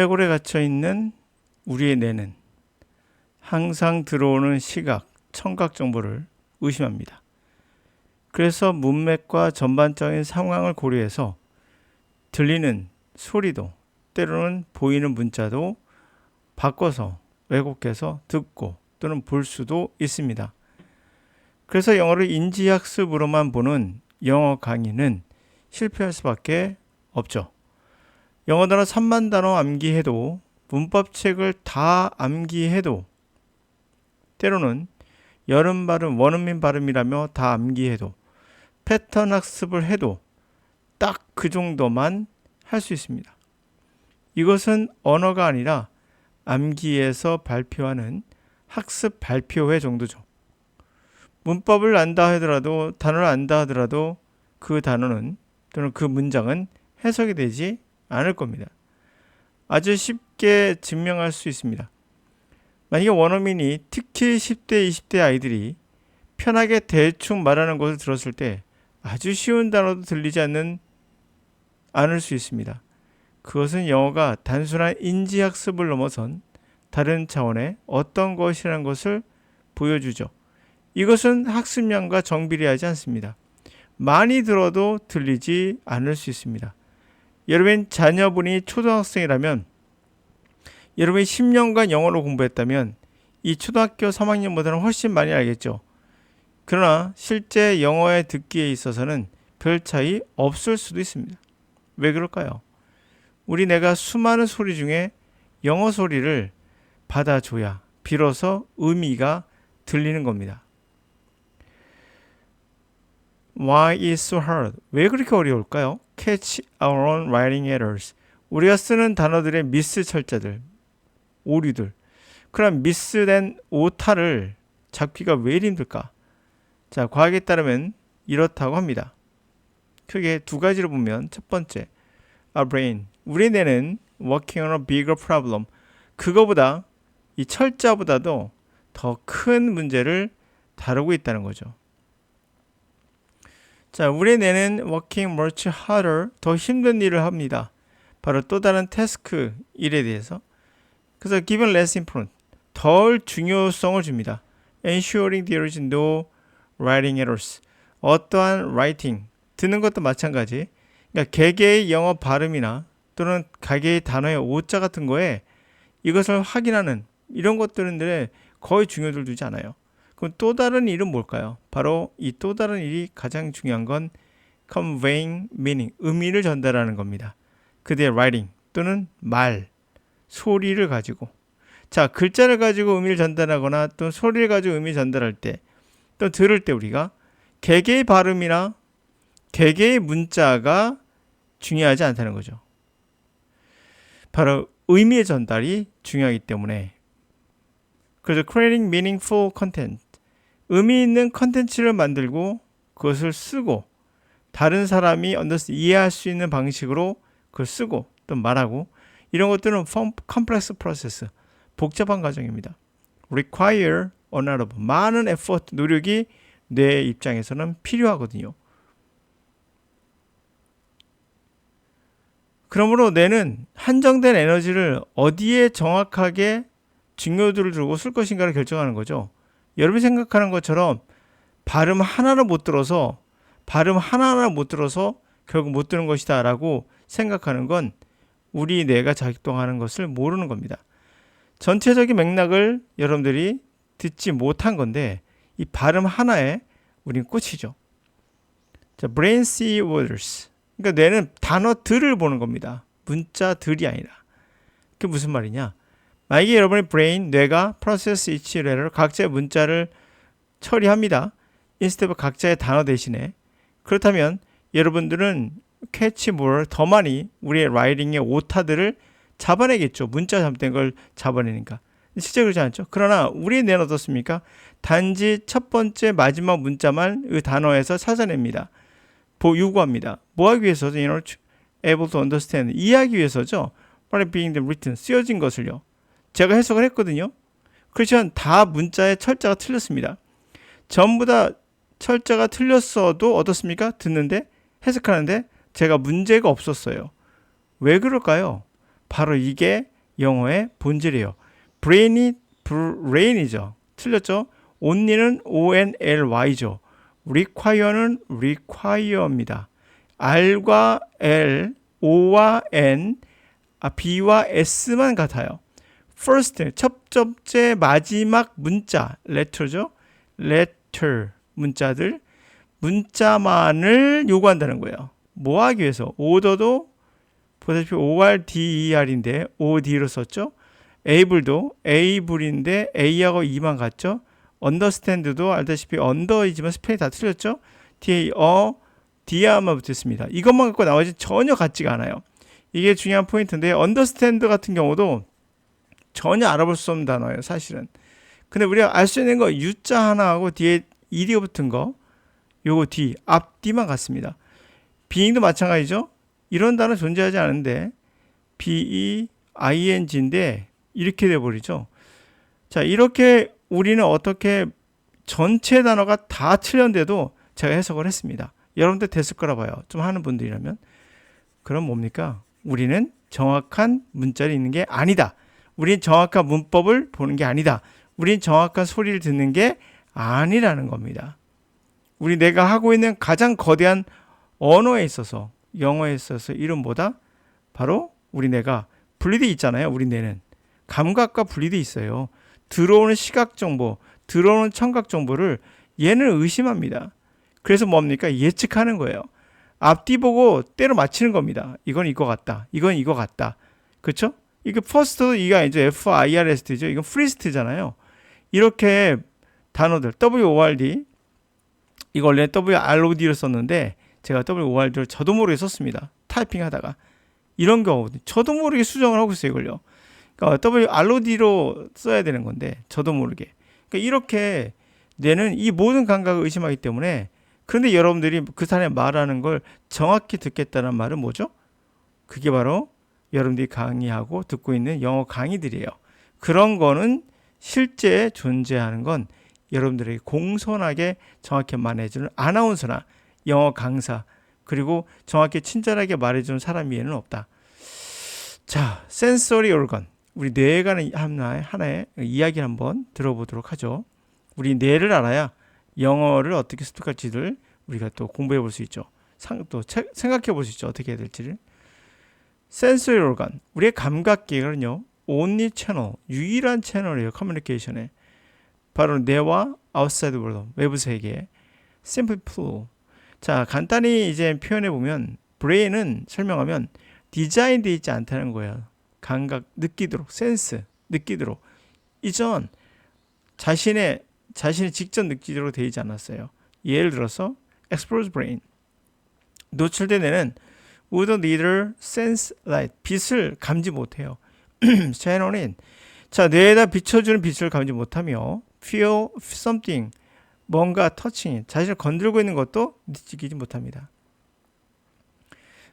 해골에 갇혀 있는 우리의 뇌는 항상 들어오는 시각, 청각 정보를 의심합니다. 그래서 문맥과 전반적인 상황을 고려해서 들리는 소리도 때로는 보이는 문자도 바꿔서 왜곡해서 듣고 또는 볼 수도 있습니다. 그래서 영어를 인지학습으로만 보는 영어 강의는 실패할 수밖에 없죠. 영어 단어 3만 단어 암기해도 문법책을 다 암기해도 때로는 여름 발음, 원어민 발음이라며 다 암기해도 패턴 학습을 해도 딱 그 정도만 할 수 있습니다. 이것은 언어가 아니라 암기에서 발표하는 학습 발표회 정도죠. 문법을 안다 하더라도 단어를 안다 하더라도 그 단어는 또는 그 문장은 해석이 되지 않을 겁니다. 아주 쉽게 증명할 수 있습니다. 만약에 원어민이 특히 10대, 20대 아이들이 편하게 대충 말하는 것을 들었을 때 아주 쉬운 단어도 들리지 않는 않을 수 있습니다. 그것은 영어가 단순한 인지학습을 넘어선 다른 차원의 어떤 것이라는 것을 보여주죠. 이것은 학습량과 정비례하지 않습니다. 많이 들어도 들리지 않을 수 있습니다. 여러분 자녀분이 초등학생이라면 여러분이 10년간 영어를 공부했다면 이 초등학교 3학년보다는 훨씬 많이 알겠죠. 그러나 실제 영어의 듣기에 있어서는 별 차이 없을 수도 있습니다. 왜 그럴까요? 우리 내가 수많은 소리 중에 영어 소리를 받아줘야 비로소 의미가 들리는 겁니다. Why is so hard? 왜 그렇게 어려울까요? Catch our own writing errors. 우리가 쓰는 단어들의 미스 철자들, 오류들. 그럼 미스된 오타를 잡기가 왜 힘들까? 자, 과학에 따르면 이렇다고 합니다. 크게 두 가지로 보면 첫 번째, our brain. 우리 뇌는 working on a bigger problem. 그거보다 이 철자보다도 더 큰 문제를 다루고 있다는 거죠. 자, 우리 뇌는 working much harder, 더 힘든 일을 합니다. 바로 또 다른 태스크 일에 대해서. 그래서 given less important, 덜 중요성을 줍니다. ensuring there is no writing errors. 어떠한 writing, 듣는 것도 마찬가지. 그러니까 개개의 영어 발음이나 또는 가게의 단어의 오자 같은 거에 이것을 확인하는 이런 것들은 거의 중요도를 두지 않아요. 그럼 또 다른 일은 뭘까요? 바로 이 또 다른 일이 가장 중요한 건 conveying meaning, 의미를 전달하는 겁니다. 그대의 writing 또는 말, 소리를 가지고 자 글자를 가지고 의미를 전달하거나 또 소리를 가지고 의미 전달할 때 또 들을 때 우리가 개개의 발음이나 개개의 문자가 중요하지 않다는 거죠. 바로 의미의 전달이 중요하기 때문에 그래서 creating meaningful content 의미 있는 컨텐츠를 만들고 그것을 쓰고 다른 사람이 언더스 이해할 수 있는 방식으로 그걸 쓰고 또 말하고 이런 것들은 컴플렉스 프로세스 복잡한 과정입니다. require a lot of 많은 effort 노력이 뇌 입장에서는 필요하거든요. 그러므로 뇌는 한정된 에너지를 어디에 정확하게 중요도를 두고 쓸 것인가를 결정하는 거죠. 여러분이 생각하는 것처럼 발음 하나를 못 들어서 발음 하나하나 못 들어서 결국 못 듣는 것이다 라고 생각하는 건 우리 뇌가 작동하는 것을 모르는 겁니다. 전체적인 맥락을 여러분들이 듣지 못한 건데 이 발음 하나에 우린 꽂히죠. 자, brain see words. 그러니까 뇌는 단어들을 보는 겁니다. 문자들이 아니라. 그게 무슨 말이냐? 만약에 여러분의 brain, 뇌가 process each letter, 각자의 문자를 처리합니다. of 각자의 단어 대신에. 그렇다면 여러분들은 more, 더 많이 우리의 writing의 오타들을 잡아내겠죠. 문자 잘못된 걸 잡아내니까. 실제 그렇지 않죠. 그러나 우리 뇌는 어떻습니까? 단지 첫 번째 마지막 문자만 그 단어에서 찾아냅니다. 보 요구합니다. 뭐 하기 위해서죠? You know, able to understand. 이해하기 위해서죠. What being written. 쓰여진 것을요. 제가 해석을 했거든요. 그렇지만 다 문자의 철자가 틀렸습니다. 전부 다 철자가 틀렸어도 어떻습니까? 듣는데 해석하는데 제가 문제가 없었어요. 왜 그럴까요? 바로 이게 영어의 본질이에요. brain이 brain이죠. 틀렸죠? only는 only죠. require는 require입니다. r과 l, o와 n, 아, b와 s만 같아요. First 첫 번째 마지막 문자 letter죠. letter 문자들 문자만을 요구한다는 거예요. 뭐 하기 위해서? 오더도 보다시피 ORDER인데 OD로 썼죠. able도 able인데 a하고 e만 같죠. understand도 알다시피 under이지만 스펠이 다 틀렸죠. da 어 dia만 붙었습니다. 이것만 갖고 나머지 전혀 같지가 않아요. 이게 중요한 포인트인데 understand 같은 경우도 전혀 알아볼 수 없는 단어예요, 사실은. 근데 우리가 알 수 있는 거 U자 하나하고 뒤에 ed가 붙은 거 요거 D, 앞뒤만 같습니다. being도 마찬가지죠. 이런 단어 존재하지 않은데 be, ing인데 이렇게 돼 버리죠. 자, 이렇게 우리는 어떻게 전체 단어가 다 틀렸는데도 제가 해석을 했습니다. 여러분들 됐을 거라 봐요. 좀 하는 분들이라면. 그럼 뭡니까? 우리는 정확한 문자를 읽는 게 아니다. 우리는 정확한 문법을 보는 게 아니다. 우리는 정확한 소리를 듣는 게 아니라는 겁니다. 우리 내가 하고 있는 가장 거대한 언어에 있어서 영어에 있어서 이름보다 바로 우리 내가 분리돼 있잖아요. 우리 뇌는 감각과 분리돼 있어요. 들어오는 시각 정보, 들어오는 청각 정보를 얘는 의심합니다. 그래서 뭡니까? 예측하는 거예요. 앞뒤 보고 때로 맞히는 겁니다. 이건 이거 같다. 이건 이거 같다. 그렇죠? 이게 퍼스트 이가 이제 F I R S T죠. 이건 프리스트잖아요. 이렇게 단어들 WORD 이거 원래 WROD로 썼는데 제가 WORD를 저도 모르게 썼습니다. 타이핑 하다가 이런 경우 저도 모르게 수정을 하고 있어요, 이걸요. 그러니까 WROD로 써야 되는 건데 저도 모르게. 그러니까 이렇게 뇌는 이 모든 감각을 의심하기 때문에 그런데 여러분들이 그 사람이 말하는 걸 정확히 듣겠다는 말은 뭐죠? 그게 바로 여러분들이 강의하고 듣고 있는 영어 강의들이에요. 그런 거는 실제 존재하는 건 여러분들에게 공손하게 정확히 말해주는 아나운서나 영어 강사 그리고 정확히 친절하게 말해주는 사람 이에는 없다. 자, 센서리 organ 우리 관한 하나의, 하나의 이야기를 한번 들어보도록 하죠. 우리 뇌를 알아야 영어를 어떻게 습득할지를 우리가 또 공부해 볼 수 있죠. 상, 또 생각해 볼 수 있죠. 어떻게 해야 될지를. 센서리 organ 우리의 감각기는요. only 채널 유일한 채널이에요. 커뮤니케이션에 바로 뇌와 outside world 외부 세계 simple flu 자 간단히 이제 표현해 보면 브레인은 설명하면 디자인되어 있지 않다는 거예요. 감각 느끼도록 센스 느끼도록 이전 자신의 자신이 직접 느끼도록 되어 있지 않았어요. 예를 들어서 exposed brain 노출된 애는 would neither sense light 빛을 감지 못해요. 채널인 자 뇌에다 비춰주는 빛을 감지 못하며 feel something 뭔가 터칭 자신을 건들고 있는 것도 느끼지 못합니다.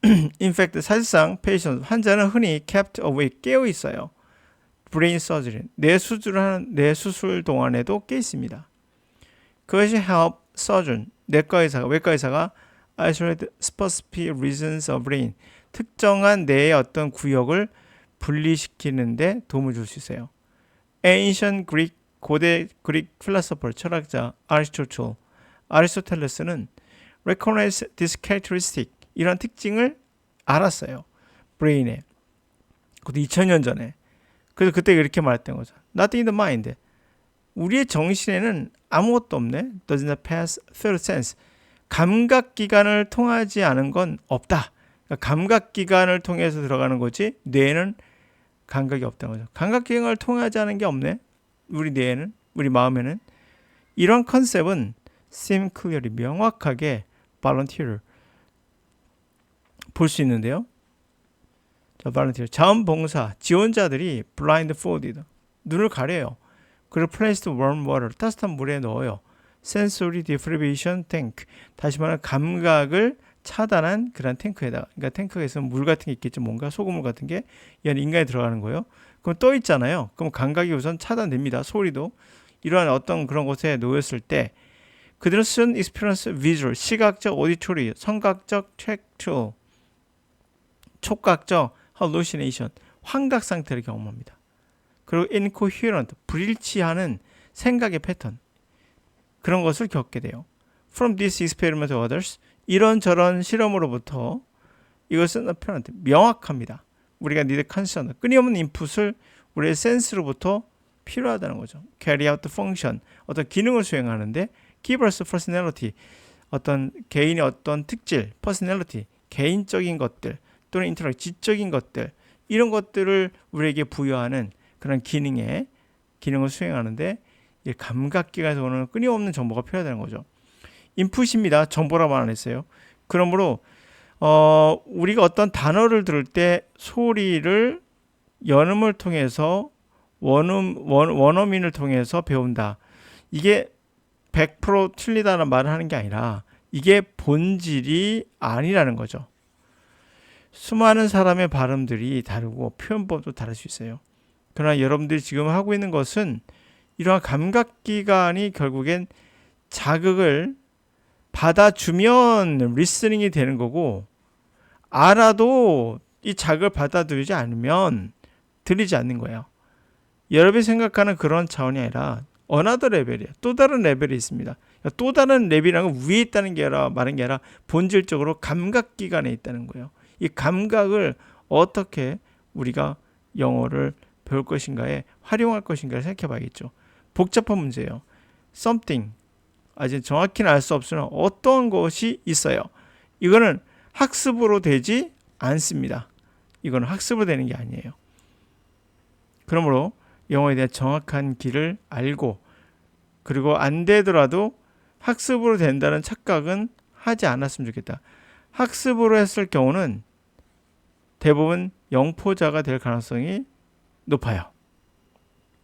In fact, 사실상 patient 환자는 흔히 kept awake 깨어 있어요. brain surgery 뇌 수술을 하는 뇌 수술 동안에도 깨 있습니다. 그것이 help surgeon 내과 의사가 외과 의사가 isolate specific regions of brain 특정한 뇌의 어떤 구역을 분리시키는데 도움을 줄 수 있어요. Ancient Greek 고대 그릭 필라소퍼 철학자 아리스토텔 아리스토텔레스는 recognize this characteristic 이런 특징을 알았어요. 브레인에. 그것도 2000년 전에. 그래서 그때 이렇게 말했던 거죠. Nothing in the mind. 우리의 정신에는 아무것도 없네. Does not pass through sense. 감각 기관을 통하지 않은 건 없다. 그러니까 감각 기관을 통해서 들어가는 거지 뇌는 감각이 없다는 거죠. 감각 기관을 통하지 않은 게 없네. 우리 뇌에는 우리 마음에는 이런 컨셉은 seem clearly 명확하게 volunteer 볼수 있는데요. 자, volunteer 자원봉사 지원자들이 blindfolded 눈을 가려요. 그리고 placed warm water 따뜻한 물에 넣어요. Sensory deprivation tank. 다시 말하면 감각을 차단한 그런 탱크에다가 그러니까 탱크에 있으면 물 같은 게 있겠죠. 뭔가 소금물 같은 게 얘는 인간이 들어가는 거예요. 그럼 떠 있잖아요. 그럼 감각이 우선 차단됩니다. 소리도. 이러한 어떤 그런 곳에 놓였을 때 그들은 쓴 experience visual 시각적 auditory 청각적 tactile 촉각적 hallucination 환각 상태를 경험합니다. 그리고 incoherent, 불일치하는 생각의 패턴 그런 것을 겪게 돼요. From this experiment of others 이런저런 실험으로부터 이것은 apparent, 명확합니다. 우리가 need constant, 끊임없는 인풋을 우리의 센스로부터 필요하다는 거죠. carry out the function, 어떤 기능을 수행하는데 give us personality, 어떤 개인의 어떤 특질, personality, 개인적인 것들 또는 인터랙 지적인 것들 이런 것들을 우리에게 부여하는 그런 기능에 기능을 수행하는데 이 감각기관에서 오는 끊임없는 정보가 필요하다는 거죠. 인풋입니다. 정보라고 안 했어요. 그러므로 어, 우리가 어떤 단어를 들을 때 소리를 연음을 통해서 원음 원, 원어민을 통해서 배운다. 이게 100% 틀리다는 말을 하는 게 아니라 이게 본질이 아니라는 거죠. 수많은 사람의 발음들이 다르고 표현법도 다를 수 있어요. 그러나 여러분들이 지금 하고 있는 것은 이러한 감각기관이 결국엔 자극을 받아주면 리스닝이 되는 거고 알아도 이 자극을 받아들이지 않으면 들리지 않는 거예요. 여러분이 생각하는 그런 차원이 아니라 어나더 레벨이에요. 또 다른 레벨이 있습니다. 또 다른 레벨이라는 건 위에 있다는 게 아니라 말은 게 아니라 본질적으로 감각 기관에 있다는 거예요. 이 감각을 어떻게 우리가 영어를 배울 것인가에 활용할 것인가를 생각해 봐야겠죠. 복잡한 문제예요. something 아직 정확히는 알 수 없으나 어떤 것이 있어요. 이거는 학습으로 되지 않습니다. 이거는 학습으로 되는 게 아니에요. 그러므로 영어에 대한 정확한 길을 알고 그리고 안 되더라도 학습으로 된다는 착각은 하지 않았으면 좋겠다. 학습으로 했을 경우는 대부분 영포자가 될 가능성이 높아요.